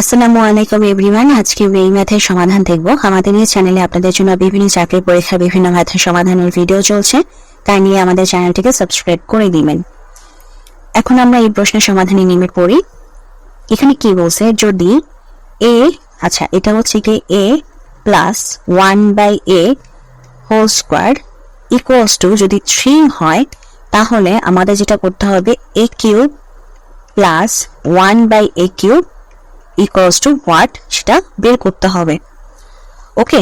আসসালামু আলাইকুম এভরিওয়ান। আজকে আমরা এই ম্যাথের সমাধান দেখব। আমাদের এই চ্যানেলে আপনাদের জন্য বিভিন্ন চাকরির পরীক্ষা, বিভিন্ন ম্যাথের সমাধানের ভিডিও চলছে। তাই নিয়ে আমাদের চ্যানেলটিকে সাবস্ক্রাইব করে দিবেন। এখন আমরা এই প্রশ্নের সমাধানে নেমে পড়ি। এখানে কি বলছে? যদি এ আচ্ছা এটা হচ্ছে কি a plus one by a whole square equals to যদি থ্রি হয়, তাহলে আমাদের যেটা করতে হবে a cube plus one by a cube equals to what সেটা বের করতে হবে। ওকে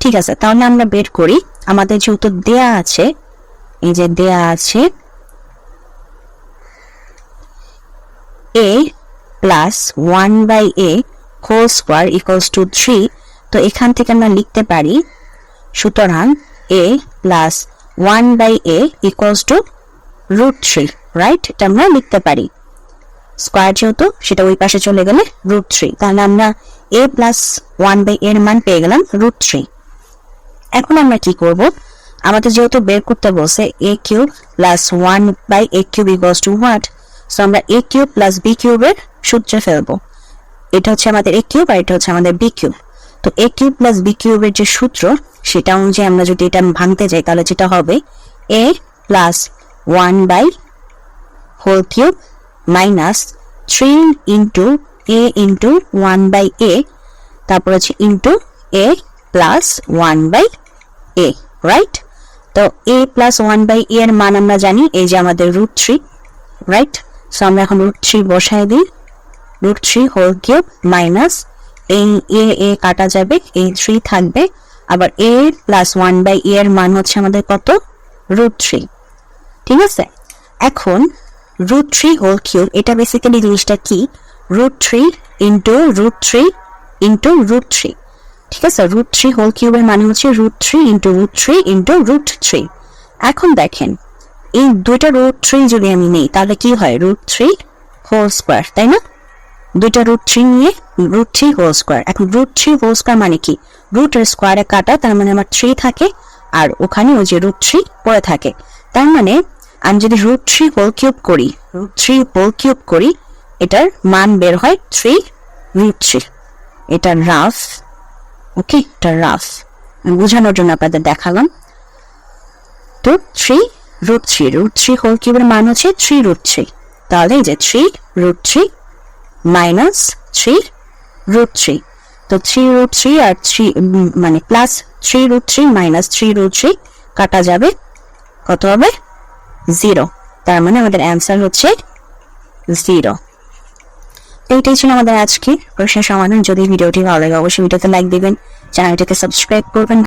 ঠিক আছে, তাহলে আমরা বের করি। আমাদের যে উত্তর দেয়া আছে, এই যে দেয়া আছে a plus one by a whole square equals to three তো এখান থেকে আমরা লিখতে পারি, সুতরাং a plus one by a equals to root three right এটা আমরা লিখতে পারি। স্কোয়ার যেহেতু, সেটা ওই পাশে চলে গেলে রুট থ্রি তাহলে আমরা এ প্লাস ওয়ান বাই এর মান পেয়ে গেলাম রুট থ্রি এখন আমরা কি করব? আমাদের যেহেতু বের করতে বলছে a cube plus one by a cube to so আমরা এ কিউব প্লাস বি কিউবের সূত্রে ফেলব। এটা হচ্ছে আমাদের এ কিউব আর এটা হচ্ছে আমাদের বি কিউব তো এ কিউব প্লাস বি কিউবের যে সূত্র, সেটা অনুযায়ী আমরা যদি এটা ভাঙতে যাই, তাহলে যেটা হবে? A plus one by whole cube minus three into a into one by a তারপর হচ্ছে into a plus one by a right তো a plus one by a এর মান আমরা জানি, এই যে আমাদের রুট থ্রি রাইট সো আমরা এখন রুট থ্রি বসাই দিই। Root three whole cube minus এই এ এ কাটা যাবে, এই থ্রি থাকবে। আবার a plus one by a এর মান হচ্ছে আমাদের কত? রুট থ্রি ঠিক আছে? এখন রুট থ্রি হোল কিউব এটা বেসিক্যালি জিনিসটা কি? Root three into root three into root three ঠিক আছে? রুট থ্রি হোল কিউবের মানে হচ্ছে root three into root three into root three এখন দেখেন, এই দুইটা রুট থ্রি যদি আমি নিই, তাহলে কি হয়? রুট থ্রি হোল স্কোয়ার তাই না? দুইটা রুট থ্রি নিয়ে রুট থ্রি হোল স্কোয়ার এখন রুট থ্রি হোল স্কোয়ার মানে কি? রুটের স্কোয়ারে কাটা, তার মানে আমার থ্রি থাকে, আর ওখানে ওই যে রুট থ্রি পড়ে থাকে। তার মানে আমি যদি রুট থ্রি হোল কিউব করি রুট থ্রি হোল কিউব করি, এটার মান বের হয় থ্রি রুট থ্রি এটা রাফ ওকে এটা রাফ বোঝানোর জন্য আপনাদের দেখালাম। তো three root three root three whole কিউবের মান হচ্ছে থ্রি রুট থ্রি তাহলে যে three root three minus three root three তো থ্রি রুট থ্রি আর থ্রি মানে plus three root three minus three root three কাটা যাবে, কত হবে? জিরো। তার মানে আমাদের অ্যান্সার হচ্ছে জিরো। এইটাই ছিল আমাদের আজকে প্রশ্নের সমাধান। যদি ভিডিওটি ভালো লাগে, অবশ্যই ভিডিওতে লাইক দিবেন চ্যানেলটিকে সাবস্ক্রাইব করবেন।